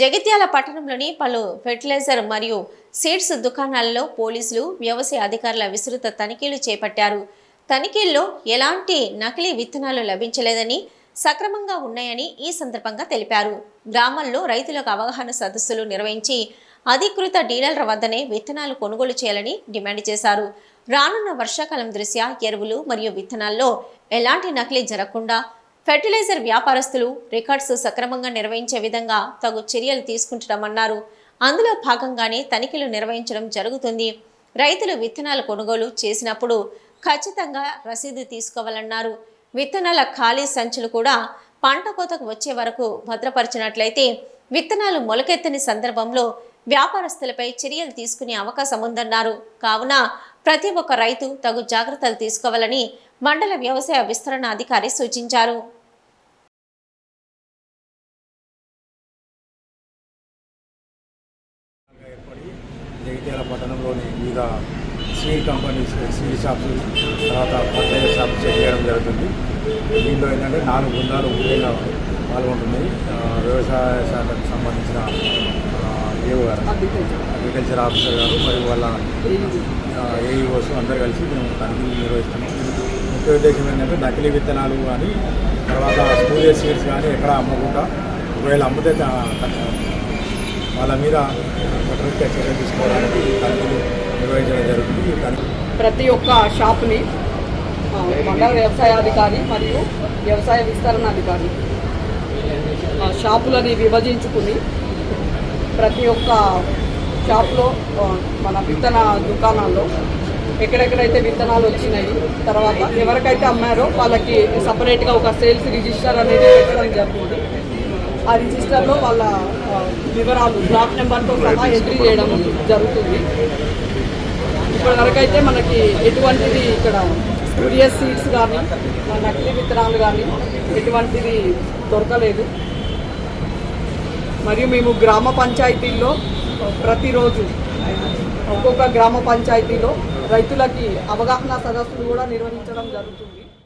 జగిత్యాల పట్టణంలోని పలు ఫెర్టిలైజర్ మరియు సీడ్స్ దుకాణాలలో పోలీసులు వ్యవసాయ అధికారుల విస్తృత తనిఖీలు చేపట్టారు. తనిఖీల్లో ఎలాంటి నకిలీ విత్తనాలు లభించలేదని సక్రమంగా ఉన్నాయని ఈ సందర్భంగా తెలిపారు. గ్రామాల్లో రైతులకు అవగాహన సదస్సులు నిర్వహించి అధికృత డీలర్ల వద్దనే విత్తనాలు కొనుగోలు చేయాలని డిమాండ్ చేశారు. రానున్న వర్షాకాలం దృష్ట్యా ఎరువులు మరియు విత్తనాల్లో ఎలాంటి నకిలీ జరగకుండా ఫెర్టిలైజర్ వ్యాపారస్తులు రికార్డ్స్ సక్రమంగా నిర్వహించే విధంగా తగు చర్యలు తీసుకుంటున్నామన్నారు. అందులో భాగంగానే తనిఖీలు నిర్వహించడం జరుగుతుంది. రైతులు విత్తనాల కొనుగోలు చేసినప్పుడు ఖచ్చితంగా రసీదు తీసుకోవాలన్నారు. విత్తనాల ఖాళీ సంచులు కూడా పంట కోతకు వచ్చే వరకు భద్రపరిచినట్లయితే విత్తనాలు మొలకెత్తని సందర్భంలో వ్యాపారస్తులపై చర్యలు తీసుకునే అవకాశం ఉందన్నారు. కావున ప్రతి ఒక్క రైతు తగు జాగ్రత్తలు తీసుకోవాలని మండల వ్యవసాయ విస్తరణ అధికారి సూచించారు. జగిత్యాల పట్టణంలోని వివిధ స్వీట్ కంపెనీస్ స్వీట్ షాప్స్ తర్వాత ఫర్టిలైజర్ షాప్స్ చెక్ చేయడం జరుగుతుంది. దీంట్లో ఏంటంటే నాలుగు బృందాలు ముఖ్యంగా పాల్గొంటున్నాయి. వ్యవసాయ శాఖకు సంబంధించిన ఏఓ గారు అగ్రికల్చర్ ఆఫీసర్ గారు మరియు వాళ్ళ ఏఈఓస్ అందరు కలిసి మేము తనిఖీలు నిర్వహిస్తున్నాం. ముఖ్య ఉద్దేశం ఏంటంటే నకిలీ విత్తనాలు కానీ తర్వాత స్కూల్ సీడ్స్ కానీ ఎక్కడ అమ్మకుండా ఒకవేళ అమ్మితే వాళ్ళ మీద తీసుకోవడానికి తనిఖీలు నిర్వహించడం జరుగుతుంది. ప్రతి ఒక్క షాప్ని మండల వ్యవసాయాధికారి మరియు వ్యవసాయ విస్తరణ అధికారి షాపులని విభజించుకుని ప్రతి ఒక్క షాప్లో మన విత్తన దుకాణాల్లో ఎక్కడెక్కడైతే విత్తనాలు వచ్చినాయి తర్వాత ఎవరికైతే అమ్మారో వాళ్ళకి సపరేట్గా ఒక సేల్స్ రిజిస్టర్ అనేది పెట్టడం జరుగుతుంది. ఆ రిజిస్టర్లో వాళ్ళ వివరాలు బ్లాక్ నెంబర్తో సహా ఎంట్రీ చేయడం జరుగుతుంది. ఇప్పటి వరకైతే మనకి ఎటువంటిది ఇక్కడ స్టూడియస్ సీడ్స్ కానీ నకిలీ విత్తనాలు కానీ ఎటువంటిది దొరకలేదు. మరియు మేము గ్రామ పంచాయతీల్లో ప్రతిరోజు ఒక్కొక్క గ్రామ పంచాయతీలో రైతులకి అవగాహన సదస్సులు కూడా నిర్వహించడం జరుగుతుంది.